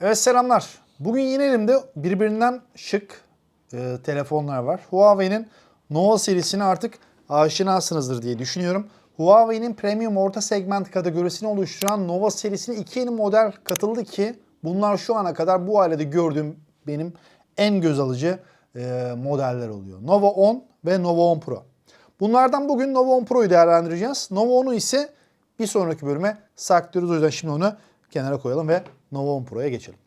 Evet selamlar. Bugün yine elimde birbirinden şık e, telefonlar var. Huawei'nin Nova serisine artık aşinasınızdır diye düşünüyorum. Huawei'nin premium orta segment kategorisini oluşturan Nova serisine iki yeni model katıldı ki bunlar şu ana kadar bu ailede gördüğüm benim en göz alıcı e, modeller oluyor. Nova 10 ve Nova 10 Pro. Bunlardan bugün Nova 10 Pro'yu değerlendireceğiz. Nova 10'u ise bir sonraki bölüme saklıyoruz. O yüzden şimdi onu kenara koyalım ve Nova 10 Pro'ya geçelim.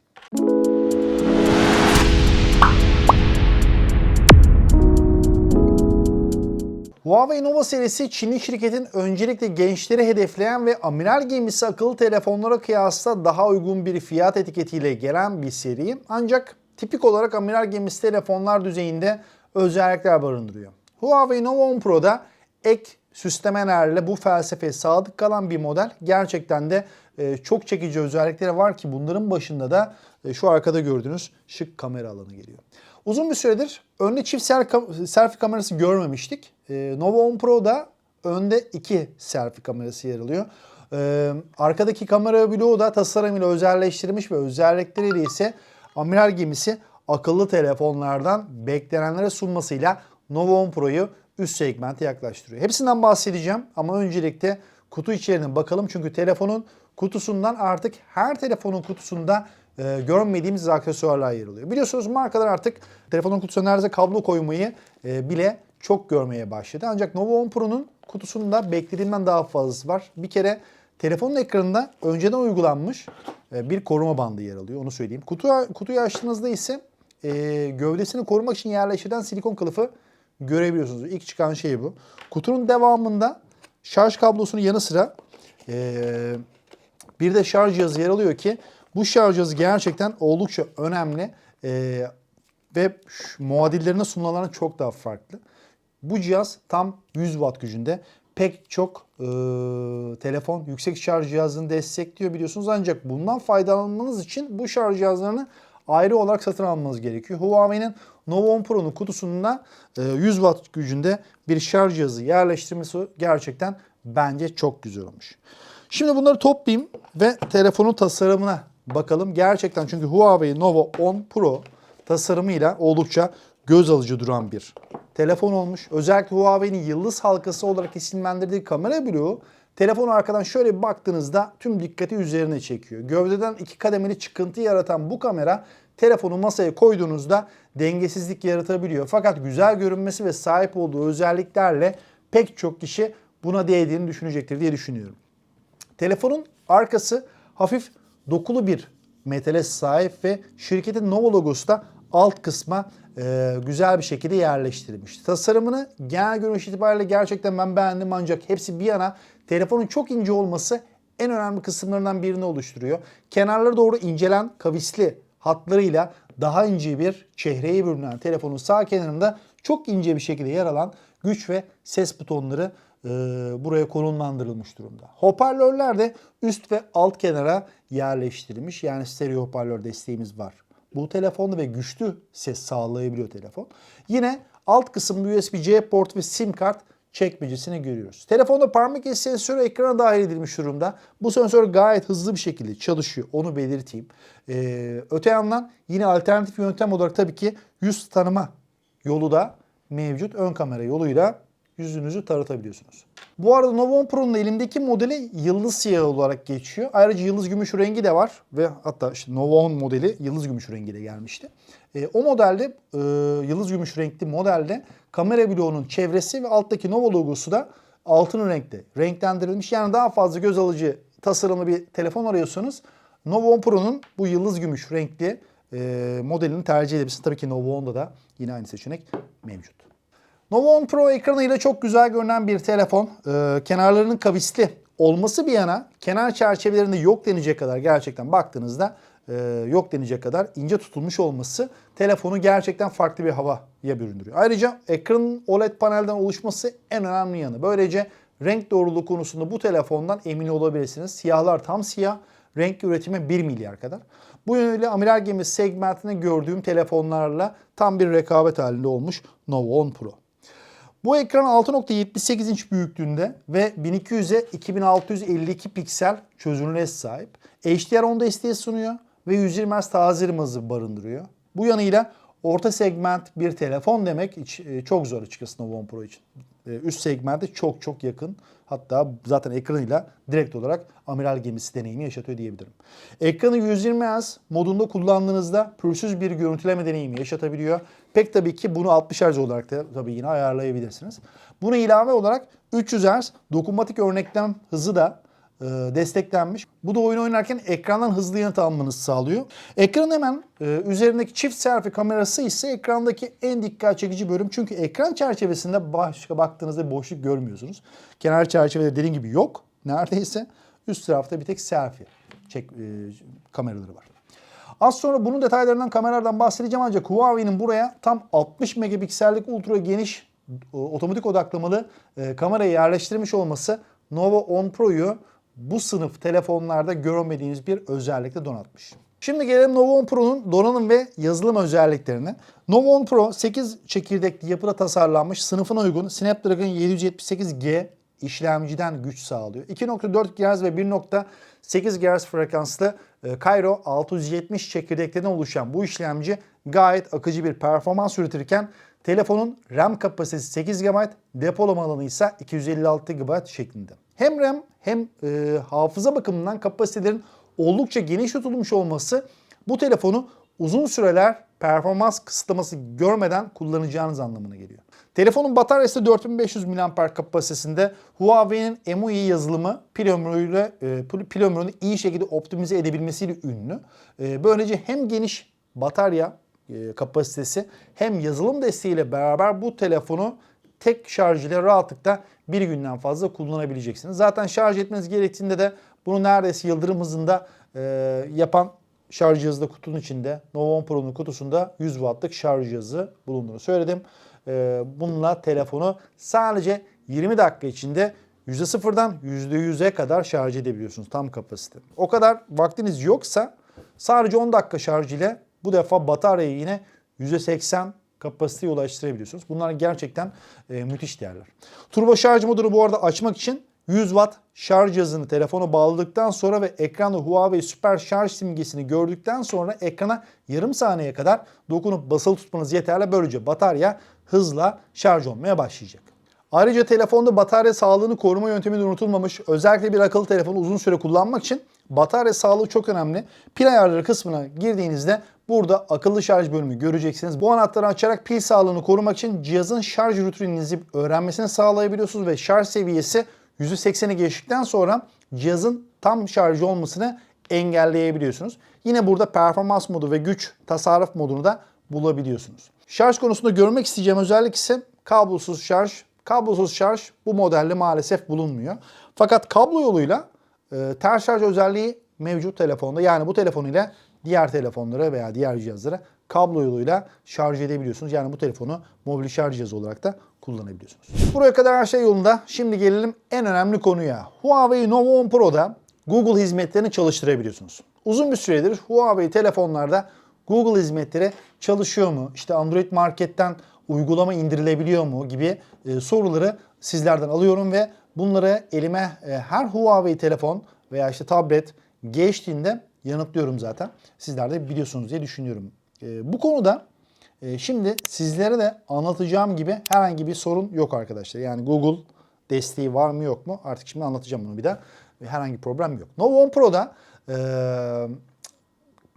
Huawei Nova serisi Çinli şirketin öncelikle gençleri hedefleyen ve amiral gemisi akıllı telefonlara kıyasla daha uygun bir fiyat etiketiyle gelen bir seri. Ancak tipik olarak amiral gemisi telefonlar düzeyinde özellikler barındırıyor. Huawei Nova 10 Pro'da ek süslemelerle bu felsefeye sadık kalan bir model. Gerçekten de e, çok çekici özellikleri var ki bunların başında da e, şu arkada gördüğünüz şık kamera alanı geliyor. Uzun bir süredir önde çift sel- selfie kamerası görmemiştik. E, Nova 10 Pro'da önde iki selfie kamerası yer alıyor. E, arkadaki kamera bloğu da tasarımıyla özelleştirilmiş ve özellikleriyle ise amiral gemisi akıllı telefonlardan beklenenlere sunmasıyla Nova 10 Pro'yu üst segmente yaklaştırıyor. Hepsinden bahsedeceğim ama öncelikle kutu içeriğine bakalım. Çünkü telefonun kutusundan artık her telefonun kutusunda e, görmediğimiz aksesuarlar yer alıyor. Biliyorsunuz markalar artık telefonun kutusuna neredeyse kablo koymayı e, bile çok görmeye başladı. Ancak Nova 10 Pro'nun kutusunda beklediğimden daha fazlası var. Bir kere telefonun ekranında önceden uygulanmış e, bir koruma bandı yer alıyor. Onu söyleyeyim. Kutu, kutuyu açtığınızda ise e, gövdesini korumak için yerleştirilen silikon kılıfı görebiliyorsunuz. İlk çıkan şey bu. Kutunun devamında şarj kablosunun yanı sıra e, bir de şarj cihazı yer alıyor ki bu şarj cihazı gerçekten oldukça önemli e, ve muadillerine sunulanlardan çok daha farklı. Bu cihaz tam 100 watt gücünde. Pek çok e, telefon yüksek şarj cihazını destekliyor biliyorsunuz. Ancak bundan faydalanmanız için bu şarj cihazlarını ayrı olarak satın almanız gerekiyor. Huawei'nin Nova 10 Pro'nun kutusunda e, 100 watt gücünde bir şarj cihazı yerleştirmesi gerçekten bence çok güzel olmuş. Şimdi bunları toplayayım ve telefonun tasarımına bakalım. Gerçekten çünkü Huawei Nova 10 Pro tasarımıyla oldukça göz alıcı duran bir telefon olmuş. Özellikle Huawei'nin yıldız halkası olarak isimlendirdiği kamera bloğu telefon arkadan şöyle bir baktığınızda tüm dikkati üzerine çekiyor. Gövdeden iki kademeli çıkıntı yaratan bu kamera telefonu masaya koyduğunuzda dengesizlik yaratabiliyor. Fakat güzel görünmesi ve sahip olduğu özelliklerle pek çok kişi buna değdiğini düşünecektir diye düşünüyorum. Telefonun arkası hafif dokulu bir metale sahip ve şirketin Nova logosu da alt kısma e, güzel bir şekilde yerleştirilmiş. Tasarımını genel görünüş itibariyle gerçekten ben beğendim ancak hepsi bir yana telefonun çok ince olması en önemli kısımlarından birini oluşturuyor. Kenarları doğru incelen kavisli hatlarıyla daha ince bir çehreye bürünen telefonun sağ kenarında çok ince bir şekilde yer alan güç ve ses butonları e, buraya konumlandırılmış durumda. Hoparlörler de üst ve alt kenara yerleştirilmiş. Yani stereo hoparlör desteğimiz var. Bu telefonda ve güçlü ses sağlayabiliyor telefon. Yine alt kısımda USB-C port ve sim kart çekmecesini görüyoruz. Telefonda parmak izi sensörü ekrana dahil edilmiş durumda. Bu sensör gayet hızlı bir şekilde çalışıyor. Onu belirteyim. Ee, öte yandan yine alternatif yöntem olarak tabii ki yüz tanıma yolu da mevcut. Ön kamera yoluyla yüzünüzü tanıtabiliyorsunuz. Bu arada Nova 10 Pro'nun elimdeki modeli yıldız siyahı olarak geçiyor. Ayrıca yıldız gümüş rengi de var ve hatta işte Nova 10 modeli yıldız gümüş rengiyle gelmişti. E, o modelde e, yıldız gümüş renkli modelde kamera bloğunun çevresi ve alttaki Nova logosu da altın renkte renklendirilmiş. Yani daha fazla göz alıcı tasarımlı bir telefon arıyorsanız Nova 10 Pro'nun bu yıldız gümüş renkli e, modelini tercih edebilirsiniz. Tabii ki Nova 10'da da yine aynı seçenek mevcut. Nova 10 Pro ekranıyla çok güzel görünen bir telefon. Ee, kenarlarının kavisli olması bir yana kenar çerçevelerinde yok denecek kadar gerçekten baktığınızda e, yok denecek kadar ince tutulmuş olması telefonu gerçekten farklı bir havaya büründürüyor. Ayrıca ekranın OLED panelden oluşması en önemli yanı. Böylece renk doğruluğu konusunda bu telefondan emin olabilirsiniz. Siyahlar tam siyah, renk üretimi 1 milyar kadar. Bu yönüyle amiral gemi segmentinde gördüğüm telefonlarla tam bir rekabet halinde olmuş Nova 10 Pro. Bu ekran 6.78 inç büyüklüğünde ve 1200'e 2652 piksel çözünürlüğe sahip. HDR10 desteği sunuyor. ve 120 Hz tazerim hızı barındırıyor. Bu yanıyla orta segment bir telefon demek e, çok zor açıkçası Nova 10 Pro için. E, Üst segmente çok çok yakın. Hatta zaten ekranıyla direkt olarak amiral gemisi deneyimi yaşatıyor diyebilirim. Ekranı 120 Hz modunda kullandığınızda pürsüz bir görüntüleme deneyimi yaşatabiliyor. Pek tabii ki bunu 60 Hz olarak da tabii yine ayarlayabilirsiniz. Buna ilave olarak 300 Hz dokunmatik örneklem hızı da e, desteklenmiş. Bu da oyun oynarken ekrandan hızlı yanıt almanızı sağlıyor. Ekranın hemen e, üzerindeki çift selfie kamerası ise ekrandaki en dikkat çekici bölüm. Çünkü ekran çerçevesinde başka baktığınızda boşluk görmüyorsunuz. Kenar çerçevede dediğim gibi yok neredeyse. Üst tarafta bir tek selfie çek, e, kameraları var. Az sonra bunun detaylarından kameralardan bahsedeceğim ancak Huawei'nin buraya tam 60 megapiksellik ultra geniş e, otomatik odaklamalı e, kamerayı yerleştirmiş olması Nova 10 Pro'yu bu sınıf telefonlarda görmediğiniz bir özellikle donatmış. Şimdi gelelim Nova 10 Pro'nun donanım ve yazılım özelliklerine. Nova 10 Pro 8 çekirdekli yapıda tasarlanmış sınıfına uygun Snapdragon 778G işlemciden güç sağlıyor. 2.4 GHz ve 1.8 GHz frekanslı e, Cairo 670 çekirdeklerden oluşan bu işlemci gayet akıcı bir performans üretirken telefonun RAM kapasitesi 8 GB, depolama alanı ise 256 GB şeklinde. Hem RAM hem e, hafıza bakımından kapasitelerin oldukça geniş tutulmuş olması bu telefonu uzun süreler performans kısıtlaması görmeden kullanacağınız anlamına geliyor. Telefonun bataryası 4500 mAh kapasitesinde Huawei'nin MUI yazılımı pil ömrüyle e, pil ömrünü iyi şekilde optimize edebilmesiyle ünlü. E, böylece hem geniş batarya e, kapasitesi hem yazılım desteğiyle beraber bu telefonu tek şarj ile rahatlıkla bir günden fazla kullanabileceksiniz. Zaten şarj etmeniz gerektiğinde de bunu neredeyse yıldırım hızında e, yapan şarj cihazı da kutunun içinde. Nova 10 Pro'nun kutusunda 100 wattlık şarj cihazı bulunduğunu söyledim. E, bununla telefonu sadece 20 dakika içinde %0'dan %100'e kadar şarj edebiliyorsunuz tam kapasite. O kadar vaktiniz yoksa sadece 10 dakika şarj ile bu defa bataryayı yine %80 kapasiteye ulaştırabiliyorsunuz. Bunlar gerçekten e, müthiş değerler. Turbo şarj modunu bu arada açmak için 100 watt şarj cihazını telefona bağladıktan sonra ve ekranda Huawei süper şarj simgesini gördükten sonra ekrana yarım saniye kadar dokunup basılı tutmanız yeterli. Böylece batarya hızla şarj olmaya başlayacak. Ayrıca telefonda batarya sağlığını koruma yöntemi de unutulmamış. Özellikle bir akıllı telefonu uzun süre kullanmak için batarya sağlığı çok önemli. Pil ayarları kısmına girdiğinizde burada akıllı şarj bölümü göreceksiniz. Bu anahtarı açarak pil sağlığını korumak için cihazın şarj rutininizi öğrenmesini sağlayabiliyorsunuz ve şarj seviyesi %80'e geçtikten sonra cihazın tam şarj olmasını engelleyebiliyorsunuz. Yine burada performans modu ve güç tasarruf modunu da bulabiliyorsunuz. Şarj konusunda görmek isteyeceğim özellik ise kablosuz şarj. Kablosuz şarj bu modelde maalesef bulunmuyor. Fakat kablo yoluyla e, ters şarj özelliği mevcut telefonda. Yani bu telefon ile diğer telefonlara veya diğer cihazlara kablo yoluyla şarj edebiliyorsunuz. Yani bu telefonu mobil şarj cihazı olarak da kullanabiliyorsunuz. Buraya kadar her şey yolunda. Şimdi gelelim en önemli konuya. Huawei Nova 10 Pro'da Google hizmetlerini çalıştırabiliyorsunuz. Uzun bir süredir Huawei telefonlarda Google hizmetleri çalışıyor mu? İşte Android Market'ten uygulama indirilebiliyor mu gibi e, soruları sizlerden alıyorum ve bunları elime e, her Huawei telefon veya işte tablet geçtiğinde yanıtlıyorum zaten. Sizler de biliyorsunuz diye düşünüyorum. E, bu konuda e, şimdi sizlere de anlatacağım gibi herhangi bir sorun yok arkadaşlar. Yani Google desteği var mı yok mu? Artık şimdi anlatacağım bunu bir daha. Herhangi problem yok. Nova 10 Pro'da e,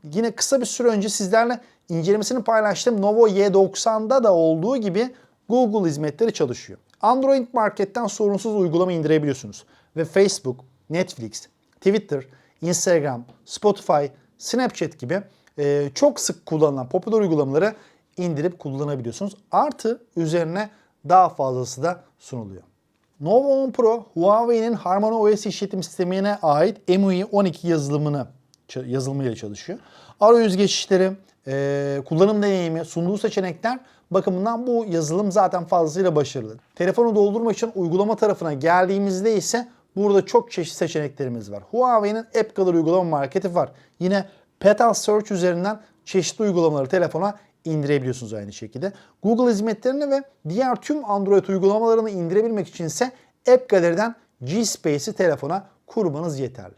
yine kısa bir süre önce sizlerle incelemesini paylaştığım Novo Y90'da da olduğu gibi Google hizmetleri çalışıyor. Android Market'ten sorunsuz uygulama indirebiliyorsunuz. Ve Facebook, Netflix, Twitter, Instagram, Spotify, Snapchat gibi e, çok sık kullanılan popüler uygulamaları indirip kullanabiliyorsunuz. Artı üzerine daha fazlası da sunuluyor. Nova 10 Pro, Huawei'nin HarmonyOS işletim sistemine ait MUI 12 yazılımını yazılımıyla çalışıyor. Arayüz geçişleri, e, kullanım deneyimi, sunduğu seçenekler bakımından bu yazılım zaten fazlasıyla başarılı. Telefonu doldurmak için uygulama tarafına geldiğimizde ise burada çok çeşitli seçeneklerimiz var. Huawei'nin App Gallery uygulama marketi var. Yine Petal Search üzerinden çeşitli uygulamaları telefona indirebiliyorsunuz aynı şekilde. Google hizmetlerini ve diğer tüm Android uygulamalarını indirebilmek için ise App Gallery'den G-Space'i telefona kurmanız yeterli.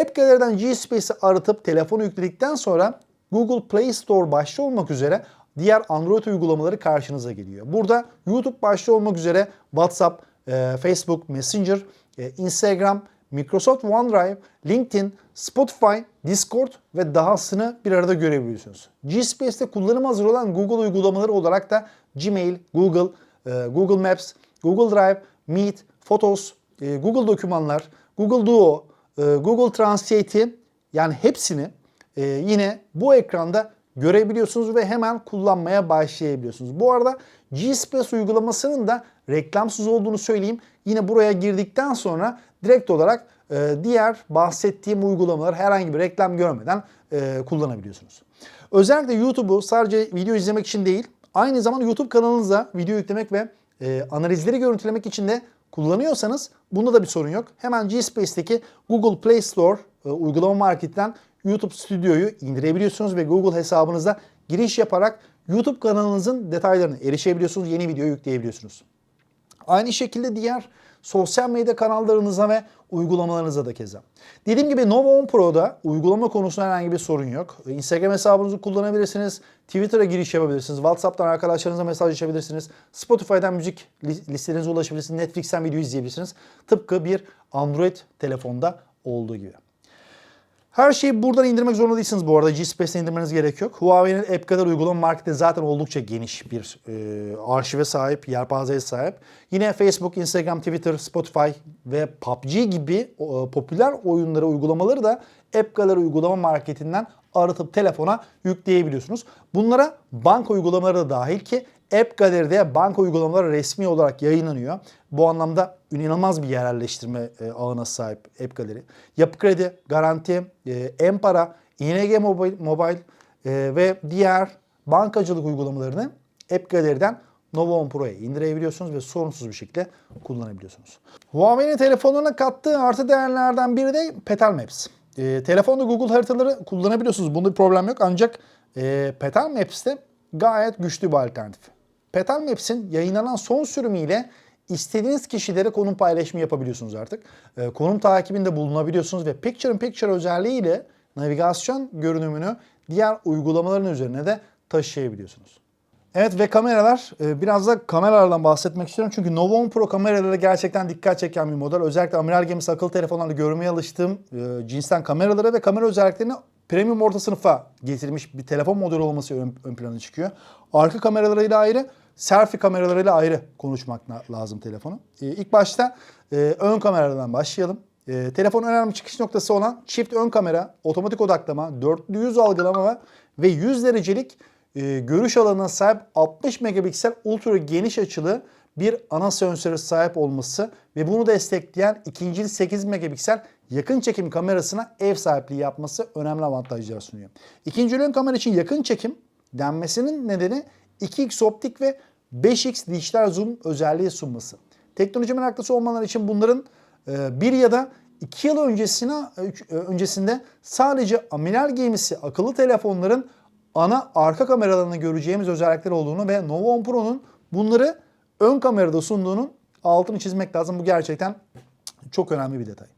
App Gallery'den G-Space'i aratıp telefonu yükledikten sonra Google Play Store başta olmak üzere diğer Android uygulamaları karşınıza geliyor. Burada YouTube başta olmak üzere WhatsApp, Facebook, Messenger, Instagram, Microsoft OneDrive, LinkedIn, Spotify, Discord ve dahasını bir arada görebiliyorsunuz. G-Space'te kullanıma hazır olan Google uygulamaları olarak da Gmail, Google, e, Google Maps, Google Drive, Meet, Photos, e, Google Dokümanlar, Google Duo, e, Google Translate'i yani hepsini e, yine bu ekranda görebiliyorsunuz ve hemen kullanmaya başlayabiliyorsunuz. Bu arada G-Space uygulamasının da reklamsız olduğunu söyleyeyim. Yine buraya girdikten sonra direkt olarak e, diğer bahsettiğim uygulamaları herhangi bir reklam görmeden e, kullanabiliyorsunuz. Özellikle YouTube'u sadece video izlemek için değil, aynı zamanda YouTube kanalınıza video yüklemek ve e, analizleri görüntülemek için de kullanıyorsanız bunda da bir sorun yok. Hemen G-Space'teki Google Play Store uygulama marketten YouTube Studio'yu indirebiliyorsunuz ve Google hesabınıza giriş yaparak YouTube kanalınızın detaylarına erişebiliyorsunuz. Yeni video yükleyebiliyorsunuz. Aynı şekilde diğer sosyal medya kanallarınıza ve uygulamalarınıza da keza. Dediğim gibi Nova 10 Pro'da uygulama konusunda herhangi bir sorun yok. Instagram hesabınızı kullanabilirsiniz. Twitter'a giriş yapabilirsiniz. WhatsApp'tan arkadaşlarınıza mesajlaşabilirsiniz. Spotify'dan müzik listelerinize ulaşabilirsiniz. Netflix'ten video izleyebilirsiniz. Tıpkı bir Android telefonda olduğu gibi. Her şeyi buradan indirmek zorunda değilsiniz bu arada. G-Space'den indirmeniz gerek yok. Huawei'nin App kadar uygulama marketi zaten oldukça geniş bir e, arşive sahip, yelpazeye sahip. Yine Facebook, Instagram, Twitter, Spotify ve PUBG gibi e, popüler oyunları, uygulamaları da App Gallery uygulama marketinden aratıp telefona yükleyebiliyorsunuz. Bunlara banka uygulamaları da dahil ki App Gallery'de banka uygulamaları resmi olarak yayınlanıyor. Bu anlamda inanılmaz bir yerelleştirme e, ağına sahip App Gallery. Yapı Kredi, Garanti, Empara, ING Mobile, Mobile ve diğer bankacılık uygulamalarını App Gallery'den Nova 10 Pro'ya indirebiliyorsunuz ve sorunsuz bir şekilde kullanabiliyorsunuz. Huawei'nin telefonlarına kattığı artı değerlerden biri de Petal Maps. E, telefonda Google haritaları kullanabiliyorsunuz. Bunda bir problem yok. Ancak e, Petal Maps'te gayet güçlü bir alternatif. Petal Maps'in yayınlanan son sürümüyle istediğiniz kişilere konum paylaşımı yapabiliyorsunuz artık. E, konum takibinde bulunabiliyorsunuz ve Picture in Picture özelliğiyle navigasyon görünümünü diğer uygulamaların üzerine de taşıyabiliyorsunuz. Evet ve kameralar. e, Biraz da kameralardan bahsetmek istiyorum. Çünkü Nova 10 Pro kameraları gerçekten dikkat çeken bir model. Özellikle amiral gemisi akıllı telefonlarla görmeye alıştığım e, cinsten kameraları ve kamera özelliklerini premium orta sınıfa getirmiş bir telefon modeli olması ön, ön plana çıkıyor. Arka kameralarıyla ayrı, selfie kameralarıyla ayrı konuşmak lazım telefonu. E, ilk başta e, ön kameralardan başlayalım. E, telefonun önemli çıkış noktası olan çift ön kamera, otomatik odaklama, dörtlü yüz algılama ve 100 derecelik e, görüş alanına sahip 60 megapiksel ultra geniş açılı bir ana sensöre sahip olması ve bunu destekleyen ikinci 8 megapiksel yakın çekim kamerasına ev sahipliği yapması önemli avantajlar sunuyor. İkinci ön kamera için yakın çekim denmesinin nedeni 2x optik ve 5x dijital zoom özelliği sunması. Teknoloji meraklısı olmaları için bunların e, bir ya da 2 yıl öncesine e, öncesinde sadece amiral gemisi akıllı telefonların ana arka kameralarını göreceğimiz özellikler olduğunu ve Nova 10 Pro'nun bunları ön kamerada sunduğunun altını çizmek lazım. Bu gerçekten çok önemli bir detay.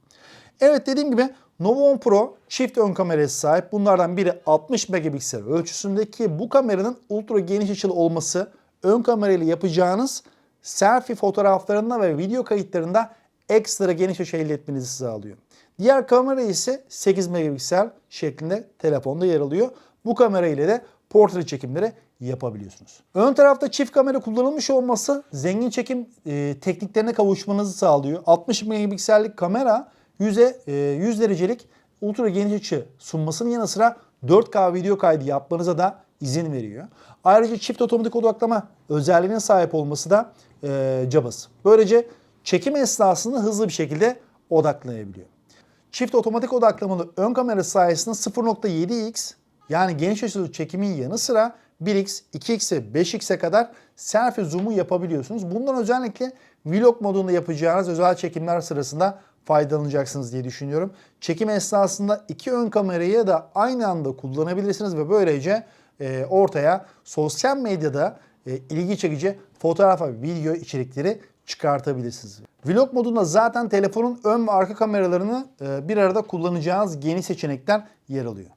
Evet dediğim gibi Nova 10 Pro çift ön kameraya sahip. Bunlardan biri 60 megapiksel ölçüsündeki bu kameranın ultra geniş açılı olması ön kamerayla yapacağınız selfie fotoğraflarında ve video kayıtlarında ekstra geniş açı elde etmenizi sağlıyor. Diğer kamera ise 8 megapiksel şeklinde telefonda yer alıyor. Bu kamera ile de portre çekimleri yapabiliyorsunuz. Ön tarafta çift kamera kullanılmış olması zengin çekim e, tekniklerine kavuşmanızı sağlıyor. 60 megapiksellik kamera 100'e e, 100 derecelik ultra geniş açı sunmasının yanı sıra 4K video kaydı yapmanıza da izin veriyor. Ayrıca çift otomatik odaklama özelliğine sahip olması da e, cabası. Böylece çekim esnasında hızlı bir şekilde odaklanabiliyor. Çift otomatik odaklamalı ön kamera sayesinde 0.7x yani geniş açılı çekimin yanı sıra 1x, 2x'e 5x'e kadar selfie zoom'u yapabiliyorsunuz. Bundan özellikle vlog modunda yapacağınız özel çekimler sırasında faydalanacaksınız diye düşünüyorum. Çekim esnasında iki ön kamerayı da aynı anda kullanabilirsiniz ve böylece e, ortaya sosyal medyada e, ilgi çekici fotoğraf ve video içerikleri çıkartabilirsiniz. Vlog modunda zaten telefonun ön ve arka kameralarını e, bir arada kullanacağınız geniş seçenekler yer alıyor.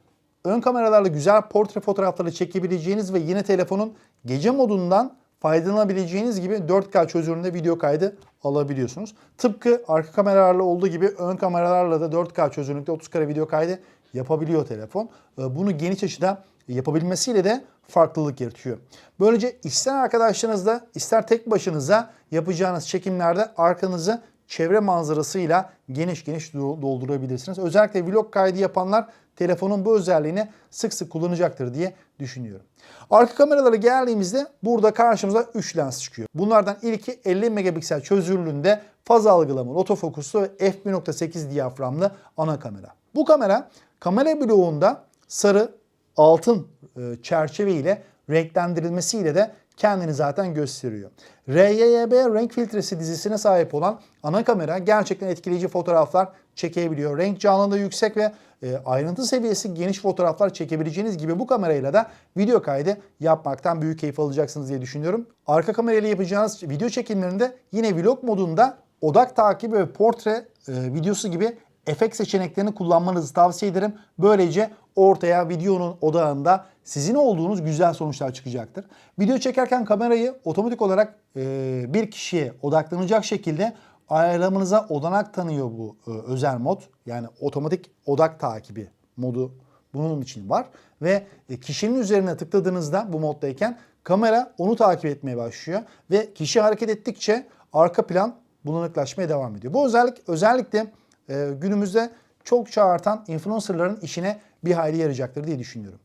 Ön kameralarla güzel portre fotoğrafları çekebileceğiniz ve yine telefonun gece modundan faydalanabileceğiniz gibi 4K çözünürlüğünde video kaydı alabiliyorsunuz. Tıpkı arka kameralarla olduğu gibi ön kameralarla da 4K çözünürlükte 30 kare video kaydı yapabiliyor telefon. Ee, Bunu geniş açıda yapabilmesiyle de farklılık yaratıyor. Böylece ister arkadaşlarınızla ister tek başınıza yapacağınız çekimlerde arkanızı çevre manzarasıyla geniş geniş do- doldurabilirsiniz. Özellikle vlog kaydı yapanlar telefonun bu özelliğini sık sık kullanacaktır diye düşünüyorum. Arka kameralara geldiğimizde burada karşımıza 3 lens çıkıyor. Bunlardan ilki 50 megapiksel çözünürlüğünde faz algılamalı otofokuslu ve f1.8 diyaframlı ana kamera. Bu kamera kamera bloğunda sarı altın e, çerçeve ile renklendirilmesiyle de kendini zaten gösteriyor. RYB renk filtresi dizisine sahip olan ana kamera gerçekten etkileyici fotoğraflar çekebiliyor. Renk canlılığı yüksek ve e, ayrıntı seviyesi geniş fotoğraflar çekebileceğiniz gibi bu kamerayla da video kaydı yapmaktan büyük keyif alacaksınız diye düşünüyorum. Arka kamerayla yapacağınız video çekimlerinde yine vlog modunda odak takibi ve portre e, videosu gibi efekt seçeneklerini kullanmanızı tavsiye ederim. Böylece ortaya videonun odağında sizin olduğunuz güzel sonuçlar çıkacaktır. Video çekerken kamerayı otomatik olarak e, bir kişiye odaklanacak şekilde ayarlamanıza olanak tanıyor bu e, özel mod. Yani otomatik odak takibi modu bunun için var. Ve e, kişinin üzerine tıkladığınızda bu moddayken kamera onu takip etmeye başlıyor. Ve kişi hareket ettikçe arka plan bulanıklaşmaya devam ediyor. Bu özellik özellikle e, günümüzde çokça artan influencerların işine bir hayli yarayacaktır diye düşünüyorum.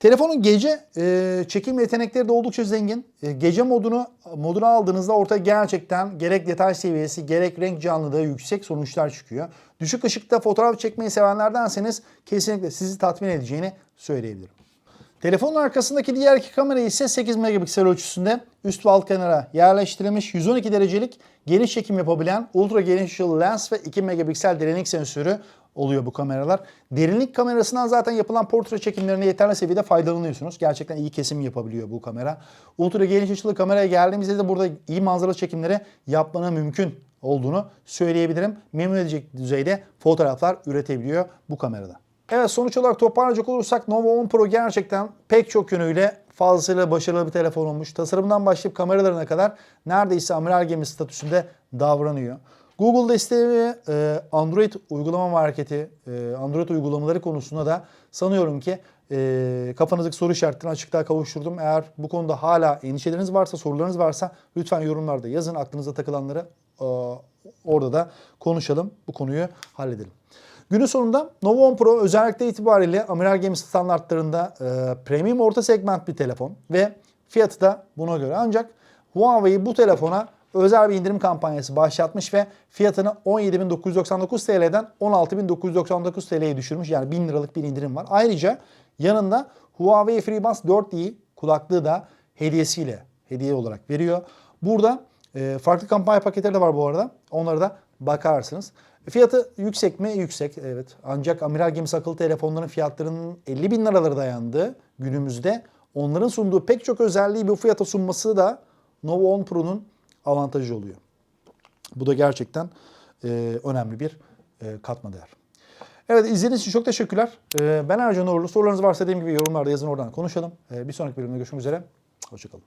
Telefonun gece e, çekim yetenekleri de oldukça zengin. E, gece modunu modunu aldığınızda ortaya gerçekten gerek detay seviyesi gerek renk canlılığı yüksek sonuçlar çıkıyor. Düşük ışıkta fotoğraf çekmeyi sevenlerdenseniz kesinlikle sizi tatmin edeceğini söyleyebilirim. Telefonun arkasındaki diğer iki kamera ise 8 megapiksel ölçüsünde üst ve alt kenara yerleştirilmiş 112 derecelik geniş çekim yapabilen ultra geniş açılı lens ve 2 megapiksel derinlik sensörü oluyor bu kameralar. Derinlik kamerasından zaten yapılan portre çekimlerine yeterli seviyede faydalanıyorsunuz. Gerçekten iyi kesim yapabiliyor bu kamera. Ultra geniş açılı kameraya geldiğimizde de burada iyi manzara çekimleri yapmana mümkün olduğunu söyleyebilirim. Memnun edecek düzeyde fotoğraflar üretebiliyor bu kamerada. Evet sonuç olarak toparlayacak olursak Nova 10 Pro gerçekten pek çok yönüyle fazlasıyla başarılı bir telefon olmuş. Tasarımdan başlayıp kameralarına kadar neredeyse amiral gemi statüsünde davranıyor. Google desteği ve e, Android uygulama marketi, e, Android uygulamaları konusunda da sanıyorum ki e, kafanızdaki soru işaretlerini açıklığa kavuşturdum. Eğer bu konuda hala endişeleriniz varsa, sorularınız varsa lütfen yorumlarda yazın. Aklınıza takılanları orada da konuşalım. Bu konuyu halledelim. Günün sonunda Nova 10 Pro özellikle itibariyle amiral gemi standartlarında e, premium orta segment bir telefon ve fiyatı da buna göre. Ancak Huawei bu telefona özel bir indirim kampanyası başlatmış ve fiyatını 17.999 TL'den 16.999 TL'ye düşürmüş. Yani 1000 liralık bir indirim var. Ayrıca yanında Huawei FreeBuds 4i kulaklığı da hediyesiyle hediye olarak veriyor. Burada e, farklı kampanya paketleri de var bu arada. Onlara da bakarsınız. Fiyatı yüksek mi? Yüksek evet. Ancak amiral gemisi akıllı telefonların fiyatlarının 50 bin liralara dayandığı günümüzde onların sunduğu pek çok özelliği bu fiyata sunması da Nova 10 Pro'nun avantajı oluyor. Bu da gerçekten e, önemli bir e, katma değer. Evet izlediğiniz için çok teşekkürler. E, ben Ercan Uğurlu. Sorularınız varsa dediğim gibi yorumlarda yazın oradan konuşalım. E, bir sonraki bölümde görüşmek üzere. Hoşçakalın.